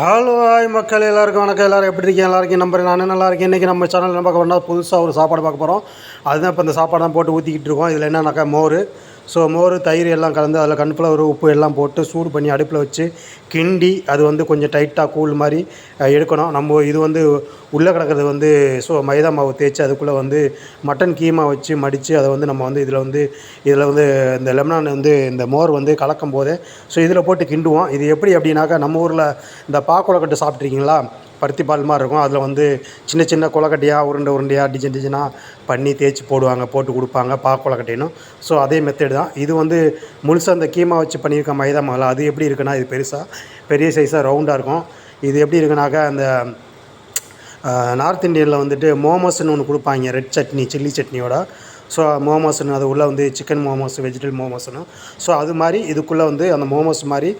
Hello hi மக்கள் எல்லாருக்கும் வணக்கம். எல்லாரும் எப்படி இருக்கீங்க? எல்லாருக்கும் நம்பர் நான் நல்லா இருக்கேன். இன்றைக்கி நம்ம சேனல் நம்ம பார்க்க போனால் புதுசாக ஒரு சாப்பாடு பார்க்க போகிறோம் அதுதான் இப்போ இந்த சாப்பாடு தான் போட்டு ஊற்றிக்கிட்டு இருக்கோம். இதில் என்னன்னாக்கா மோர் ஸோ மோர் தயிர் எல்லாம் கலந்து அதில் கண்ஃப்ளவர் உப்பு எல்லாம் போட்டு சூடு பண்ணி அடுப்பில் வச்சு கிண்டி அது வந்து கொஞ்சம் டைட்டாக கூழ் மாதிரி எடுக்கணும். நம்ம இது வந்து உள்ளே கிடக்கிறது வந்து ஸோ மைதா மாவு தேய்ச்சி அதுக்குள்ளே வந்து மட்டன் கீமா வச்சு மடித்து அதை வந்து நம்ம வந்து இதில் வந்து இதில் வந்து இந்த லெமனான் வந்து இந்த மோர் வந்து கலக்கும் போதே ஸோ இதில் போட்டு கிண்டுவோம். இது எப்படி அப்படின்னாக்கா நம்ம ஊரில் இந்த பாக்குளக்கட்டு சாப்பிட்ருக்கீங்களா? பருத்தி பால் மாதிரி இருக்கும். அதில் வந்து சின்ன சின்ன கொலக்கட்டையாக உருண்டை உருண்டையாக டிசைன் டிசைனாக பண்ணி தேய்ச்சி போடுவாங்க போட்டு கொடுப்பாங்க பா கொலக்கட்டைன்னு ஸோ அதே மெத்தட் தான். இது வந்து முழுசாக அந்த கீமா வச்சு பண்ணியிருக்க மைதா மாவில். அது எப்படி இருக்குன்னா இது பெருசாக பெரிய சைஸாக ரவுண்டாக இருக்கும். இது எப்படி இருக்குனாக்கா அந்த நார்த் இந்தியனில் வந்துட்டு மோமோஸ்னு ஒன்று கொடுப்பாங்க ரெட் சட்னி சில்லி சட்னியோட. ஸோ மோமோஸ்னு அது உள்ளே வந்து சிக்கன் மோமோஸ் வெஜிடபிள் மோமோஸ்னு ஸோ அது மாதிரி இதுக்குள்ளே வந்து அந்த மோமோஸ் மாதிரி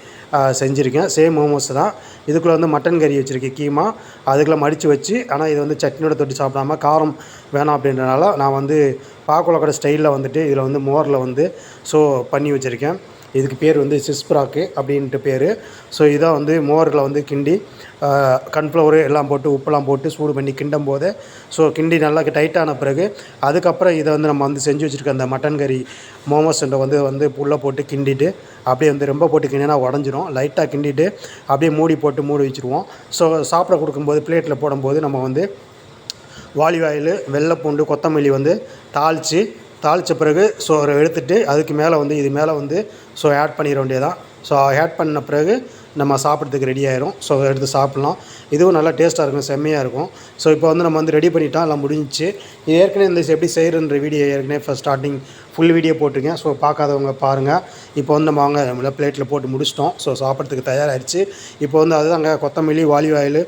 செஞ்சுருக்கேன். சேம் மோமோஸ் தான். இதுக்குள்ளே வந்து மட்டன் கறி வச்சுருக்கேன் கீமா. அதுக்குள்ளே மடித்து வச்சு ஆனால் இது வந்து சட்னியோட தொட்டி சாப்பிடாம காரம் வேணாம் அப்படின்றனால நான் வந்து பாக்குலக்கடை ஸ்டைலில் வந்துட்டு இதில் வந்து மோரில் வந்து ஸோ பண்ணி வச்சுருக்கேன். இதுக்கு பேர் வந்து சிஸ்ப்ராக்கு அப்படின்ட்டு பேர். ஸோ இதான் வந்து மோரில் வந்து கிண்டி கன்ஃப்ளவரு எல்லாம் போட்டு உப்பெல்லாம் போட்டு சூடு பண்ணி கிண்டும் போது ஸோ கிண்டி நல்லா டைட்டான பிறகு அதுக்கப்புறம் இதை வந்து நம்ம வந்து செஞ்சு வச்சுருக்க அந்த மட்டன் கறி மோமோஸ்ன்ற வந்து வந்து புல்லை போட்டு கிண்டிட்டு அப்படியே வந்து ரொம்ப போட்டு கிண்டினா உடஞ்சிரும். லைட்டாக கிண்டிட்டு அப்படியே மூடி போட்டு மூடி வச்சுருவோம். ஸோ சாப்பிட கொடுக்கும்போது பிளேட்டில் போடும்போது நம்ம வந்து வாலிவாயில் வெள்ளைப்பூண்டு கொத்தமல்லி வந்து தாளித்து தாளித்த பிறகு ஸோ அதை எடுத்துட்டு அதுக்கு மேலே வந்து இது மேலே வந்து ஸோ ஆட் பண்ணிட வேண்டியதான் ஸோ ஆட் பண்ண பிறகு நம்ம சாப்பிட்றதுக்கு ரெடி ஆயிரும். ஸோ எடுத்து சாப்பிட்லாம். இதுவும் நல்லா டேஸ்ட்டாக இருக்கும் செம்மையாக இருக்கும். ஸோ இப்போ வந்து நம்ம வந்து ரெடி பண்ணிட்டோம் எல்லாம் முடிஞ்சிச்சு. இது ஏற்கனவே இந்த எப்படி செய்கிறன்ற வீடியோ ஏற்கனவே ஃபஸ்ட் ஸ்டார்டிங் ஃபுல் வீடியோ போட்டிருக்கேன். ஸோ பார்க்காதவங்க பாருங்கள் இப்போ வந்து நம்ம அவங்க நம்மள பிளேட்டில் போட்டு முடிச்சிட்டோம். ஸோ சாப்பிட்றதுக்கு தயாராகிடுச்சு இப்போ வந்து அதுதாங்க கொத்தமல்லி வாலிவ் ஆயில்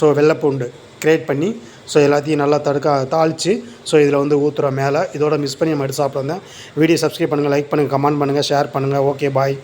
ஸோ வெள்ளைப்பூண்டு க்ரியேட் பண்ணி ஸோ எல்லாத்தையும் நல்லா தடுக்க தாளித்து ஸோ இதில் வந்து ஊற்றுற மேலே. இதோட மிஸ் பண்ணி நம்ம எடுத்து வீடியோ சப்ஸ்கிரைப் பண்ணுங்கள் லைக் பண்ணுங்கள் கமெண்ட் பண்ணுங்கள் ஷேர் பண்ணுங்கள் ஓகே பாய்